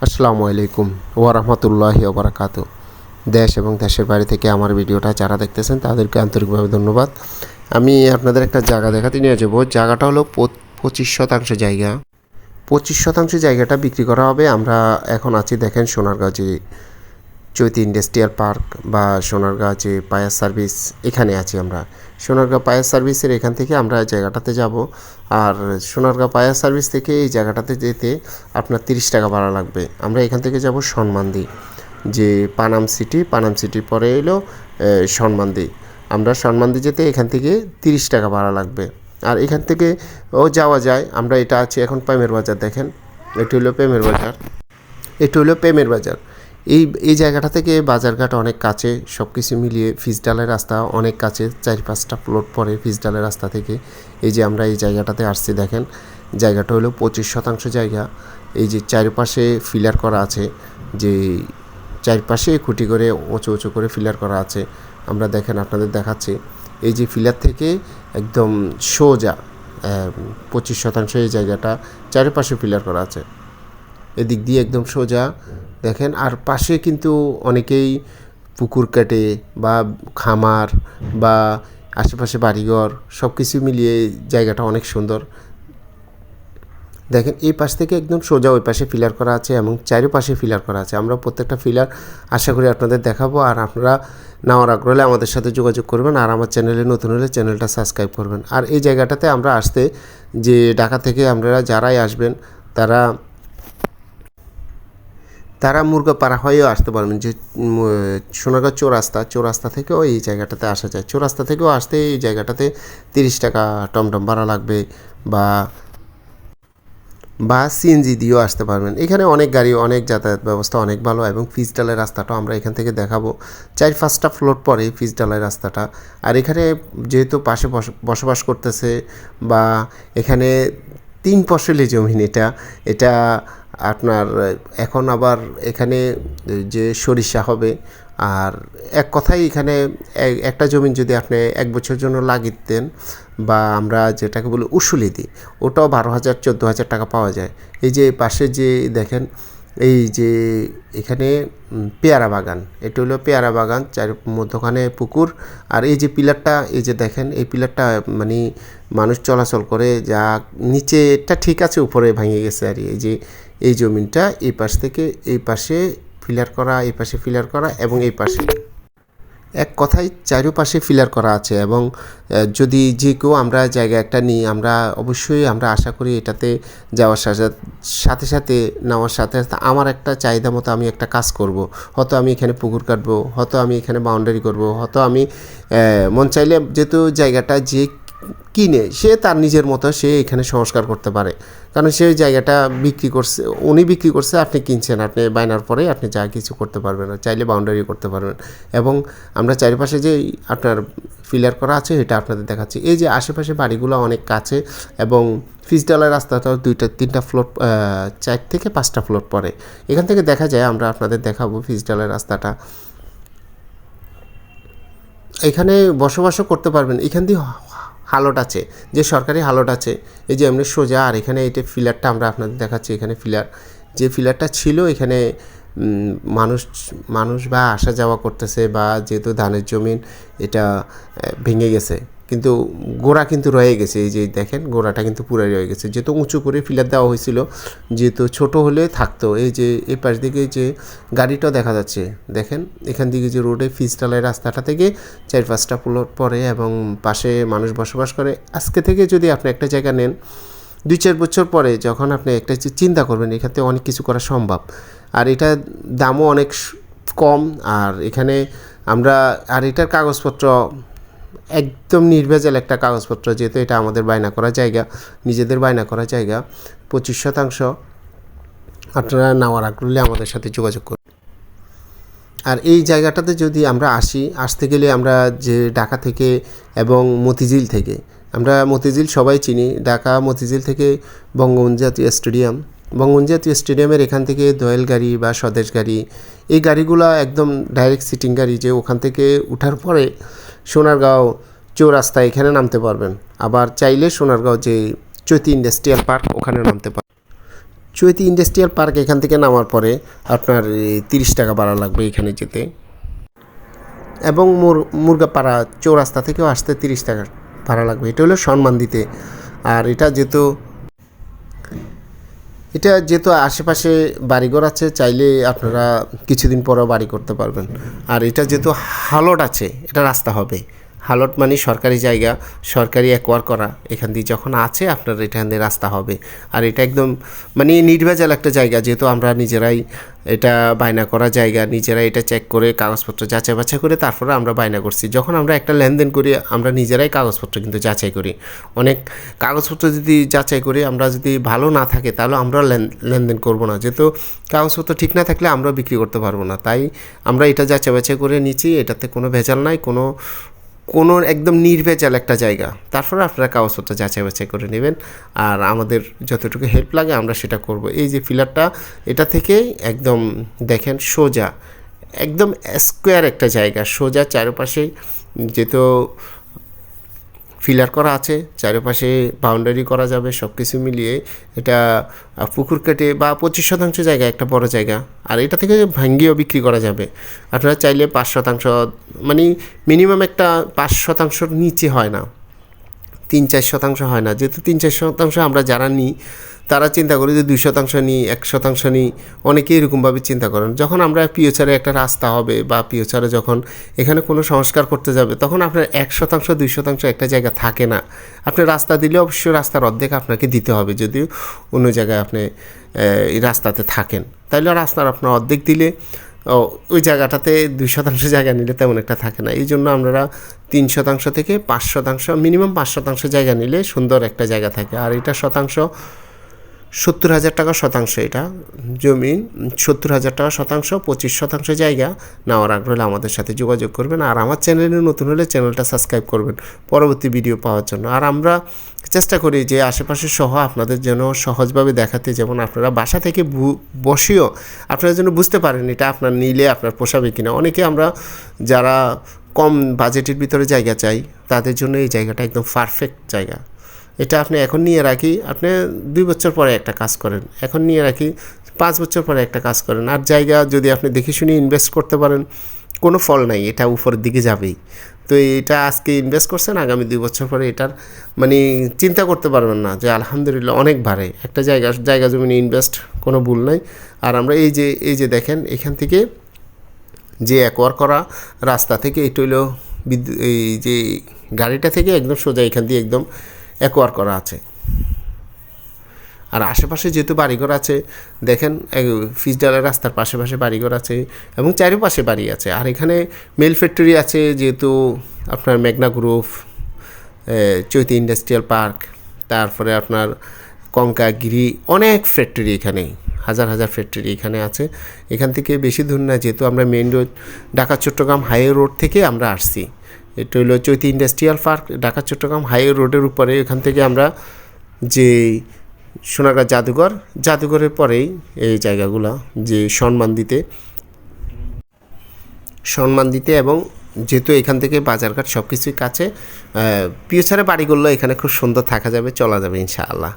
আসসালামু আলাইকুম ওয়ারহমতুল্লাহি ওবরাকাত দেশ এবং দেশের বাইরে থেকে আমার ভিডিওটা যারা দেখতেছেন, তাদেরকে আন্তরিকভাবে ধন্যবাদ। আমি আপনাদের একটা জায়গা দেখাতে নিয়ে যাব। জায়গাটা হলো পঁচ- পঁচিশ শতাংশ জায়গা। পঁচিশ শতাংশ জায়গাটা বিক্রি করা হবে। আমরা এখন আছি, দেখেন সোনারগাঁও চৈতি ইন্ডাস্ট্রিয়াল পার্ক বা সোনারগাঁও যে পায়ার সার্ভিস এখানে আছি আমরা। সোনারগাঁও পায়ার সার্ভিসের এখান থেকে আমরা জায়গাটাতে যাব। আর সোনারগাঁও পায়ার সার্ভিস থেকে এই জায়গাটাতে যেতে আপনার তিরিশ টাকা ভাড়া লাগবে। আমরা এখান থেকে যাব সন্মানদি। যে পানাম সিটি, পানাম সিটির পরে এলো সন্মানদি। আমরা সন্মানদি যেতে এখান থেকে তিরিশ টাকা ভাড়া লাগবে। আর এখান থেকে ও যাওয়া যায়। আমরা এটা আছি এখন প্রেমের বাজার দেখেন। এটি হলো প্রেমের বাজার। এটা হলো প্রেমের বাজার। এই এই জায়গাটা থেকে বাজারঘাট অনেক কাছে সব কিছু মিলিয়ে ফিজডালের রাস্তা অনেক কাছে, চার পাঁচটা প্লট পরে ফিজডালের রাস্তা থেকে। এই যে আমরা এই জায়গাটাতে আসছি, দেখেন, জায়গাটা হলো পঁচিশ শতাংশ জায়গা। এই যে চারিপাশে ফিলার করা আছে, যে চারপাশে খুঁটি করে, উঁচু উঁচু করে ফিলার করা আছে। আমরা দেখেন, আপনাদের দেখাচ্ছি। এই যে ফিলার থেকে একদম সোজা পঁচিশ শতাংশ এই জায়গাটা চারপাশে ফিলার করা আছে। এদিক দিয়ে একদম সোজা। দেখেন, আর পাশে কিন্তু অনেকেই পুকুর কাটে বা খামার বা আশেপাশে বাড়িঘর সব কিছু মিলিয়ে জায়গাটা অনেক সুন্দর। দেখেন, এই পাশ থেকে একদম সোজা ওই পাশে ফিলার করা আছে এবং চারিপাশে ফিলার করা আছে। আমরা প্রত্যেকটা ফিলার আশা করি আপনাদের দেখাবো আর আপনারা নেওয়ার আগ্রহ হলে আমাদের সাথে যোগাযোগ করবেন আর আমার চ্যানেলে নতুন হলে চ্যানেলটা সাবস্ক্রাইব করবেন। আর এই জায়গাটাতে আমরা আসতে যে ঢাকা থেকে আপনারা যারাই আসবেন, তারা তারা মুরগাপাড়া হয়েও আসতে পারবেন যে উম, সোনারগাঁও চৌরাস্তা চৌরাস্তা থেকেও এই জায়গাটাতে আসা যায়। চৌরাস্তা থেকেও আসতে এই জায়গাটাতে তিরিশ টাকা টমটম ভাড়া লাগবে বা বা সিএনজি দিয়েও আসতে পারবেন। এখানে অনেক গাড়ি অনেক যাতায়াত ব্যবস্থা অনেক ভালো এবং ফিজডালের রাস্তাটাও আমরা এখান থেকে দেখাবো। চার পাঁচটা ফ্লোর পরে ফিজডালের রাস্তাটা। আর এখানে যেহেতু পাশে বস- বসবাস করতেছে বা এখানে তিন ফসলি জমিন এটা এটা আপনার, এখন আবার এখানে যে সরিষা হবে, আর এক কথাই এখানে একটা জমিন যদি আপনি এক বছরের জন্য লাগিয়ে দেন বা আমরা যেটাকে বলি উসুলি দিই, ওটাও বারো হাজার, চোদ্দ হাজার টাকা পাওয়া যায়। এই যে পাশে যে দেখেন, এই যে এখানে পেয়ারা বাগান, এটা হলো পেয়ারা বাগান, চার মধ্যখানে পুকুর, আর এই যে পিলারটা, এই যে দেখেন, এই পিলারটা মানে মানুষ চলাচল করে, যা নিচেটা ঠিক আছে, উপরে ভেঙে গেছে আর এই যে এই জমিনটা এই পাশ থেকে এই পাশে ফিলার করা, এই পাশে ফিলার করা এবং এই পাশে। এক কথায় চারিপাশে ফিলার করা আছে এবং যদি যে কেউ আমরা জায়গা একটা নিই, আমরা অবশ্যই আমরা আশা করি এটাতে যাওয়ার সাথে সাথে সাথে নেওয়ার সাথে সাথে আমার একটা চাহিদা মতো আমি একটা কাজ করব। হয়তো আমি এখানে পুকুর কাটবো, হয়তো আমি এখানে বাউন্ডারি করব, হয়তো আমি মন চাইলে যেহেতু জায়গাটা যে কিনে, সে তার নিজের মতো সে এখানে সংস্কার করতে পারে। কারণ সেই জায়গাটা বিক্রি করছে, উনি বিক্রি করছে, আপনি কিনছেন, আপনি বায়নার পরে আপনি যা কিছু করতে পারবেন চাইলে বাউন্ডারি করতে পারবেন। এবং আমরা চারিপাশে যে আপনার ফিলার করা আছে, এটা আপনাদের দেখাচ্ছি। এই যে আশেপাশে বাড়িগুলো অনেক কাছে এবং ফিজডালার রাস্তাটাও দুইটা, তিনটা ফ্লোট চার থেকে পাঁচটা ফ্লোট পরে। এখান থেকে দেখা যায়, আমরা আপনাদের দেখাবো ফিজডালার রাস্তাটা। এখানে বসবাসও করতে পারবেন। এখান দিয়ে হালট আছে, যে সরকারি হালট আছে, এই যে এমনি সোজা, আর এখানে এটা ফিলারটা আমরা আপনাদের দেখাচ্ছি, এখানে ফিলার, যে ফিলারটা ছিল, এখানে মানুষ মানুষ বা আসা যাওয়া করতেছে, বা যেহেতু ধানের জমিন, এটা ভেঙে গেছে। কিন্তু গোড়া কিন্তু রয়ে গেছে, এই যে দেখেন গোড়াটা কিন্তু পুরাই রয়ে গেছে। যেহেতু উঁচু করে ফিলার দেওয়া হয়েছিল, যেহেতু ছোট হলে থাকতো। এই যে এই পাশ দিকে যে গাড়িটাও দেখা যাচ্ছে, দেখেন এখান দিকে যে রোডে ফিজটালের রাস্তাটা থেকে চার পাঁচটা প্লট পরে এবং পাশে মানুষ বসবাস করে। আজকে থেকে যদি আপনি একটা জায়গা নেন, দুই চার বছর পরে যখন আপনি একটা চিন্তা করবেন এখান থেকে অনেক কিছু করা সম্ভব। আর এটা দামও অনেক কম। আর এখানে আমরা, আর এটার কাগজপত্র একদম নির্ভেজাল একটা কাগজপত্র, যেহেতু এটা আমাদের বায়না করা জায়গা, নিজেদের বায়না করা জায়গা, পঁচিশ শতাংশ আপনারা নেওয়ার আগ্রহলে আমাদের সাথে যোগাযোগ করুন। আর এই জায়গাটাতে যদি আমরা আসি, আসতে গেলে আমরা যে ঢাকা থেকে এবং মতিঝিল থেকে, আমরা মতিঝিল সবাই চিনি, ঢাকা, মতিঝিল থেকে বঙ্গবন্ধু জাতীয় স্টেডিয়াম। বঙ্গবন্ধু জাতীয় স্টেডিয়ামের এখান থেকে দোয়েল গাড়ি বা স্বদেশ গাড়ি, এই গাড়িগুলো একদম ডাইরেক্ট সিটিং গাড়ি যে ওখান থেকে উঠার পরে সোনারগাঁও চৌরাস্তা এখানে নামতে পারবেন। আবার চাইলে সোনারগাঁও যে চৈতি ইন্ডাস্ট্রিয়াল পার্ক ওখানে নামতে পারবেন। চৈতি ইন্ডাস্ট্রিয়াল পার্ক এখান থেকে নামার পরে আপনার তিরিশ টাকা ভাড়া লাগবে এখানে যেতে। এবং মুর, মুরগাপাড়া চৌরাস্তা থেকেও আসতে তিরিশ টাকা ভাড়া লাগবে। এটা হলো সম্মান দিতে। আর এটা যেহেতু এটা যেহেতু আশেপাশে বাড়িঘর আছে, চাইলে আপনারা কিছুদিন পরেও বাড়ি করতে পারবেন। আর এটা যেহেতু হালট আছে, এটা রাস্তা হবে। হালট মানে সরকারি জায়গা, সরকারি অ্যাকোয়ার করা। এখান দিয়ে যখন আছে, আপনার এখান দিয়ে রাস্তা হবে। আর এটা একদম মানে নির্ভেজাল একটা জায়গা, যেহেতু আমরা নিজেরাই এটা বায়না করা জায়গা, নিজেরাই এটা চেক করে কাগজপত্র যাচাই বাছাই করে তারপরে আমরা বায়না করছি। যখন আমরা একটা লেনদেন করি, আমরা নিজেরাই কাগজপত্র কিন্তু যাচাই করি। অনেক কাগজপত্র যদি যাচাই করি, আমরা যদি ভালো না থাকে, তাহলে আমরা লেন- লেনদেন করব না। যেহেতু কাগজপত্র ঠিক না থাকলে আমরা বিক্রি করতে পারব না। তাই আমরা এটা যাচাই বাছাই করে নিচ্ছি, এটাতে কোনো ভেজাল নাই, কোনো কোনো একদম নির্ভেজাল একটা জায়গা। তারপরে আপনারা কাগজপত্র যাচাই বাছাই করে নেবেন। আর আমাদের যতটুকু হেল্প লাগে আমরা সেটা করব। এই যে ফিলারটা এটা থেকে একদম দেখেন সোজা, একদম স্কোয়ার একটা জায়গা, সোজা চারপাশে যেহেতু ফিলার করা আছে, চারিপাশে বাউন্ডারি করা যাবে সব কিছু মিলিয়ে এটা পুকুর কেটে বা পঁচিশ শতাংশ জায়গা, একটা বড় জায়গা। আর এটা থেকে ভাঙ্গিও বিক্রি করা যাবে। আপনারা চাইলে পাঁচ শতাংশ মানে মিনিমাম একটা পাঁচ শতাংশর নিচে হয় না। তিন চার শতাংশ হয় না। যেহেতু তিন চার শতাংশ আমরা যারা নিই, তারা চিন্তা করি যে দুই শতাংশ নিই, এক শতাংশ নিই। অনেকেই এরকমভাবে চিন্তা করেন। যখন আমরা পিওচারে একটা রাস্তা হবে বা পিওচারে যখন এখানে কোনো সংস্কার করতে যাবে, তখন আপনার এক শতাংশ, দুই শতাংশ একটা জায়গা থাকে না। আপনি রাস্তা দিলে অবশ্যই রাস্তার অর্ধেক আপনাকে দিতে হবে, যদিও অন্য জায়গায় আপনি এই রাস্তাতে থাকেন। তাইলে রাস্তার আপনার অর্ধেক দিলে ওই জায়গাটাতে দুই শতাংশ জায়গা নিলে তেমন একটা থাকে না। এই জন্য আমরা তিন শতাংশ থেকে পাঁচ শতাংশ, মিনিমাম পাঁচ শতাংশ জায়গা নিলে সুন্দর একটা জায়গা থাকে। আর এটা শতাংশ সত্তর হাজার টাকা শতাংশ এটা। জমি সত্তর হাজার টাকা শতাংশ, পঁচিশ শতাংশ জায়গা। নেওয়ার আগ্রহ হলে আমাদের সাথে যোগাযোগ করবেন আর আমার চ্যানেলে নতুন হলে চ্যানেলটা সাবস্ক্রাইব করবেন পরবর্তী ভিডিও পাওয়ার জন্য। আর আমরা চেষ্টা করি যে আশেপাশে সহ আপনাদের যেন সহজভাবে দেখাতে, যেমন আপনারা বাসা থেকে বসেও আপনারা যেন বুঝতে পারেন এটা আপনার নিলে আপনার পোষাবে কিনা। অনেকে আমরা যারা কম বাজেটের ভিতরে জায়গা চাই, তাদের জন্য এই জায়গাটা একদম পারফেক্ট জায়গা। এটা আপনি এখন নিয়ে রাখি, আপনি দুই বছর পরে একটা কাজ করেন। এখন নিয়ে রাখি, পাঁচ বছর পরে একটা কাজ করেন। আর জায়গা যদি আপনি দেখে শুনে ইনভেস্ট করতে পারেন, কোনো ফল নাই, এটা উপরের দিকে যাবেই। তো এটা আজকে ইনভেস্ট করছেন, আগামী দুই বছর পরে এটার মানে চিন্তা করতে পারবেন না যে আলহামদুলিল্লাহ অনেক বাড়ে। একটা জায়গা জায়গা জমিনে ইনভেস্ট কোনো ভুল নাই। আর আমরা এই যে এই যে দেখেন, এখান থেকে যে একোয়ার করা রাস্তা থেকে, এটা হলো বিদ্যুৎ, এই যে গাড়িটা থেকে একদম সোজা এখান দিয়ে একদম একোয়ার করা আছে। আর আশেপাশে যেহেতু বাড়িঘর আছে, দেখেন ফিসডালের রাস্তার পাশে পাশে বাড়িঘর আছে এবং চারিপাশে বাড়ি আছে। আর এখানে মেল ফ্যাক্টরি আছে, যেহেতু আপনার মেঘনা গ্রুপ চৈতি ইন্ডাস্ট্রিয়াল পার্ক, তারপরে আপনার কঙ্কাগিরি অনেক ফ্যাক্টরি এখানে, হাজার হাজার ফ্যাক্টরি এখানে আছে। এখান থেকে বেশি দূর না, যেহেতু আমরা main road Dhaka Chittagong highway road থেকে আমরা আসছি। এটা হলো Chaiti industrial park, Dhaka, Chittagong, highway রোডের উপরে। এখান থেকে আমরা যে সোনারগাঁ জাদুঘর, জাদুঘরের পরেই এই জায়গাগুলো যে সম্মান দিতে সম্মান দিতে এবং যেহেতু এখান থেকে বাজারঘাট সব কিছুই কাছে পিওসারে বাড়িগুলো এখানে খুব সুন্দর থাকা যাবে, চলা যাবে ইনশাআল্লাহ।